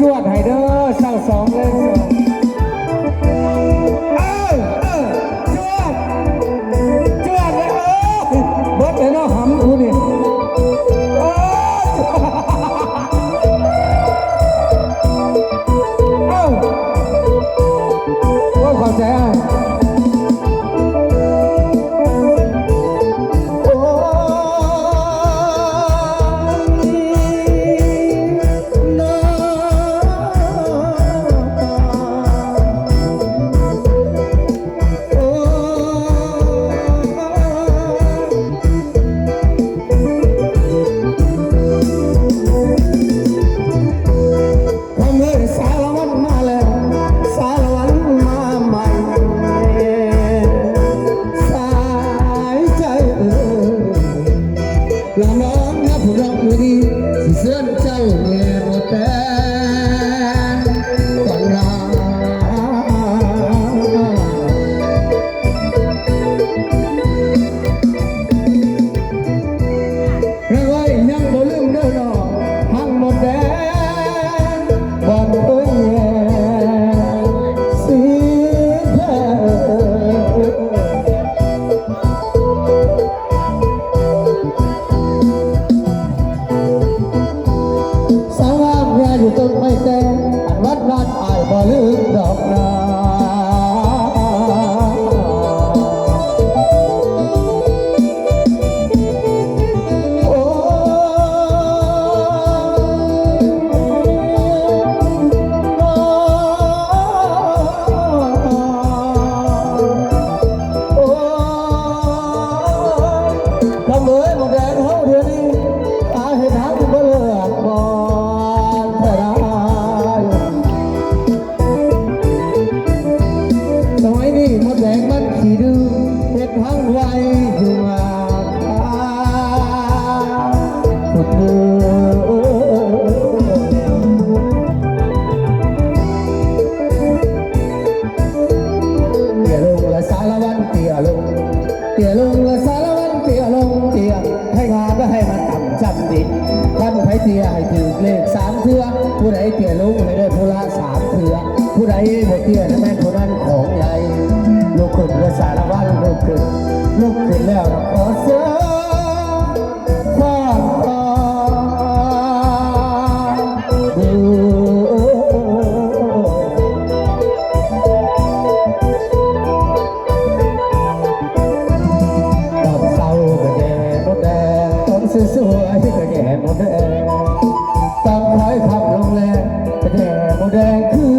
จวดไฮเดอร์ ละ อ ที่ดื้อเห็ดหังไวอยู่อาคาสุดเดืเตี้ยลงและสารวันเตี้ยลงเตี้ยลงและสารวันเตี้ยลงเตี้ยให้งานก็ให้มันต่ำจำดินท่านให้เตี้ยให้ถือเลขสามเทือผู้ใดเตี้ยลงให้ได้ผู้ละสามเทือผู้ใดบ่เตี้ยนั่นแม่นผู้นั้นของใหญ่ ขึ้นและสารวันลุกขึ้นลุกขึ้นแล้วนะขอเสียความตาดูดอกเศร้าก็แย่หมดแดงต้นสวยๆก็แย่หมดแดงต้องคอยขับลงแรงก็แย่หมดแดงคือ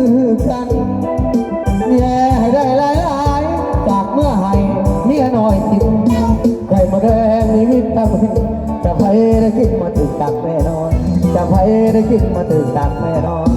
จะไปได้กินมาถึงตักแน่นอน จะไปได้กินมาถึงตักแน่นอน